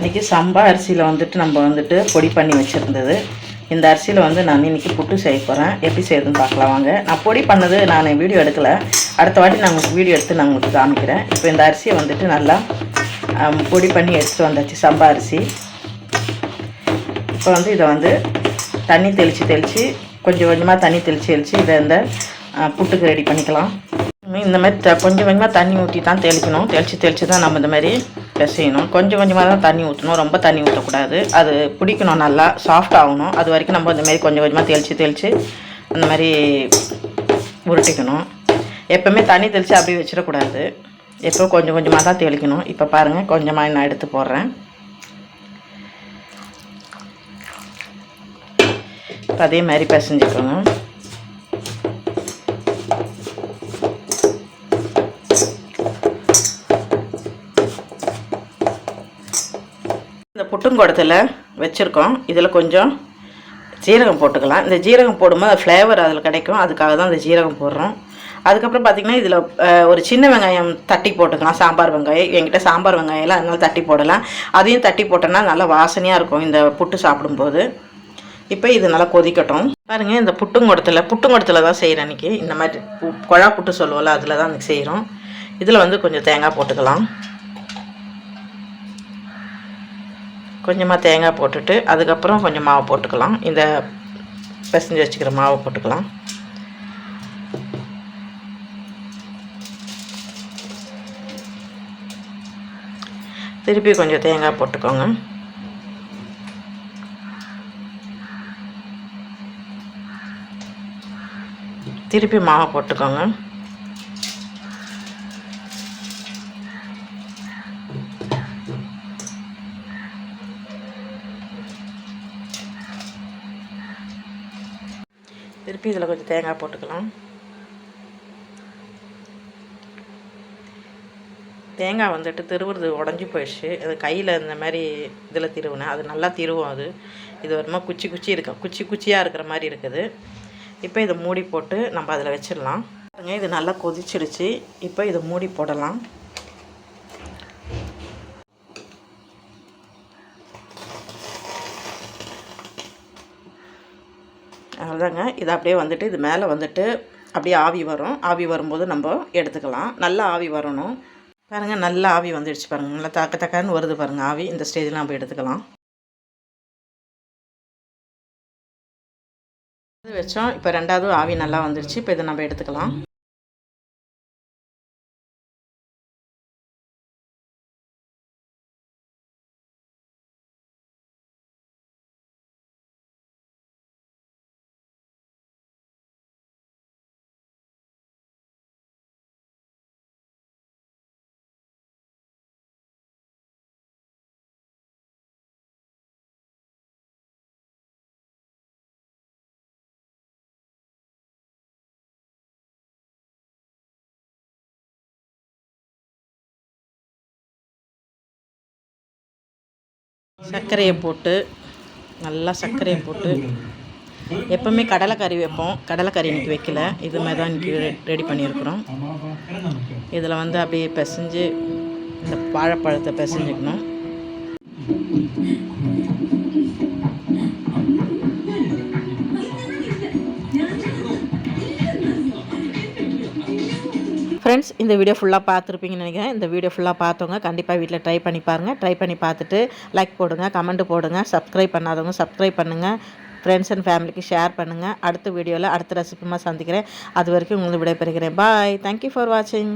இன்றைக்கி சம்பா அரிசியில் வந்துட்டு நம்ம வந்துட்டு பொடி பண்ணி வச்சுருந்தது. இந்த அரிசியில் வந்து நான் இன்றைக்கி புட்டு செய்ய போகிறேன் எப்படி செய்யுதுன்னு பார்க்கலாம் வாங்க. நான் பொடி பண்ணது நான் வீடியோ எடுக்கலை. அடுத்த வாட்டி நான் உங்களுக்கு வீடியோ எடுத்து நான் உங்களுக்கு காமிக்கிறேன். இப்போ இந்த அரிசியை வந்துட்டு நல்லா பொடி பண்ணி எடுத்துகிட்டு வந்தாச்சு சம்பா அரிசி. இப்போ வந்து இதை வந்து தண்ணி தெளித்து தெளித்து கொஞ்சம் கொஞ்சமாக தண்ணி தெளித்து தெளித்து இதை இந்த புட்டுக்கு ரெடி பண்ணிக்கலாம். இந்த மாதிரி த கொஞ்சம் கொஞ்சமாக தண்ணி ஊற்றி தான் தெளிக்கணும். தெளித்து தெளித்து தான் நம்ம இந்த மாதிரி பிசையணும் கொஞ்சம் கொஞ்சமாக தான் தண்ணி ஊற்றணும் ரொம்ப தண்ணி ஊற்றக்கூடாது அது பிடிக்கணும் நல்லா சாஃப்ட் ஆகணும். அது வரைக்கும் நம்ம இந்த மாதிரி கொஞ்சம் கொஞ்சமாக தெளித்து தெளித்து அந்த மாதிரி உருட்டிக்கணும். எப்போவுமே தண்ணி தெளித்து அப்படியே வச்சிடக்கூடாது. எப்போ கொஞ்சம் கொஞ்சமாக தான் தெளிக்கணும். இப்போ பாருங்கள் கொஞ்சமாக நான் எடுத்து போடுறேன். இப்போ அதே மாதிரி பிசைஞ்சுக்கோங்க. புட்டுங்குடத்தில் வச்சுருக்கோம். இதில் கொஞ்சம் ஜீரகம் போட்டுக்கலாம். இந்த ஜீரகம் போடும்போது ஃப்ளேவர் அதில் கிடைக்கும். அதுக்காக தான் இந்த ஜீரகம் போடுறோம். அதுக்கப்புறம் பார்த்திங்கன்னா இதில் ஒரு சின்ன வெங்காயம் தட்டி போட்டுக்கலாம். சாம்பார் வெங்காயம். என்கிட்ட சாம்பார் வெங்காயம்லாம் அதனால தட்டி போடலாம். அதையும் தட்டி போட்டோன்னா நல்லா வாசனையாக இருக்கும் இந்த புட்டு சாப்பிடும்போது. இப்போ இது நல்லா கொதிக்கட்டும். பாருங்கள் இந்த புட்டுங்குடத்தில் புட்டுங்குடத்தில் தான் செய்கிறேன் அன்றைக்கி இந்த மாதிரி பு- குழா புட்டு சொல்லுவோம்ல அதில் தான் அன்றைக்கி செய்கிறோம் இதில் வந்து கொஞ்சம் தேங்காய் போட்டுக்கலாம். கொஞ்சமாக தேங்காய் போட்டுட்டு அதுக்கப்புறம் கொஞ்சம் மாவு போட்டுக்கலாம். இந்த பிசைஞ்சு வச்சுக்கிற மாவை போட்டுக்கலாம். திருப்பி கொஞ்சம் தேங்காய் போட்டுக்கோங்க. திருப்பி மாவை போட்டுக்கோங்க. திருப்பி இதில் கொஞ்சம் தேங்காய் போட்டுக்கலாம். தேங்காய் வந்துட்டு திருவுறது உடஞ்சி போயிடுச்சு. அது கையில் இந்த மாதிரி இதில் திருவினேன். அது நல்லா திருவும் அது. இது வருமா குச்சி குச்சி இருக்கும் குச்சி குச்சியாக இருக்கிற மாதிரி இருக்குது. இப்போ இதை மூடி போட்டு நம்ம அதில் வச்சிடலாம். பாருங்கள் இது நல்லா கொதிச்சிடுச்சு. இப்போ இதை மூடி போடலாம். அதுதாங்க இது அப்படியே வந்துட்டு இது மேலே வந்துட்டு அப்படியே ஆவி வரும். ஆவி வரும்போது நம்ம எடுத்துக்கலாம். நல்லா ஆவி வரணும். பாருங்கள் நல்லா ஆவி வந்துடுச்சு பாருங்கள் நல்லா தக்க தக்கன்னு வருது பாருங்கள் ஆவி. இந்த ஸ்டேஜில் நம்ம எடுத்துக்கலாம். இது வச்சோம். இப்போ ரெண்டாவது ஆவி நல்லா வந்துடுச்சு. இப்போ இதை நம்ம எடுத்துக்கலாம். சர்க்கரையை போட்டு நல்லா சர்க்கரையை போட்டு எப்போவுமே கடலைக்கறி வைப்போம். கடலைக்கறி இன்றைக்கி வைக்கல. இது மாதிரி தான் இன்றைக்கி ரெடி பண்ணியிருக்கிறோம். இதில் வந்து அப்படியே பிசைஞ்சு இந்த வாழைப்பழத்தை பிசைஞ்சுக்கணும். ஃப்ரெண்ட்ஸ் இந்த வீடியோ ஃபுல்லாக பார்த்துருப்பீங்கன்னு நினைக்கிறேன். இந்த வீடியோ ஃபுல்லாக பார்த்தவங்க கண்டிப்பாக வீட்டில் ட்ரை பண்ணி பாருங்கள் ட்ரை பண்ணி பார்த்துட்டு லைக் போடுங்க கமெண்ட் போடுங்க சப்ஸ்கிரைப் பண்ணாதவங்க சப்ஸ்கிரைப் பண்ணுங்கள் ஃப்ரெண்ட்ஸ் அண்ட் ஃபேமிலிக்கு ஷேர் பண்ணுங்கள் அடுத்த வீடியோவில் அடுத்த ரெசிபிமா சந்திக்கிறேன். அது வரைக்கும் உங்களுக்கு விடைபெறுகிறேன். பாய் தேங்க்யூ ஃபார் வாட்சிங்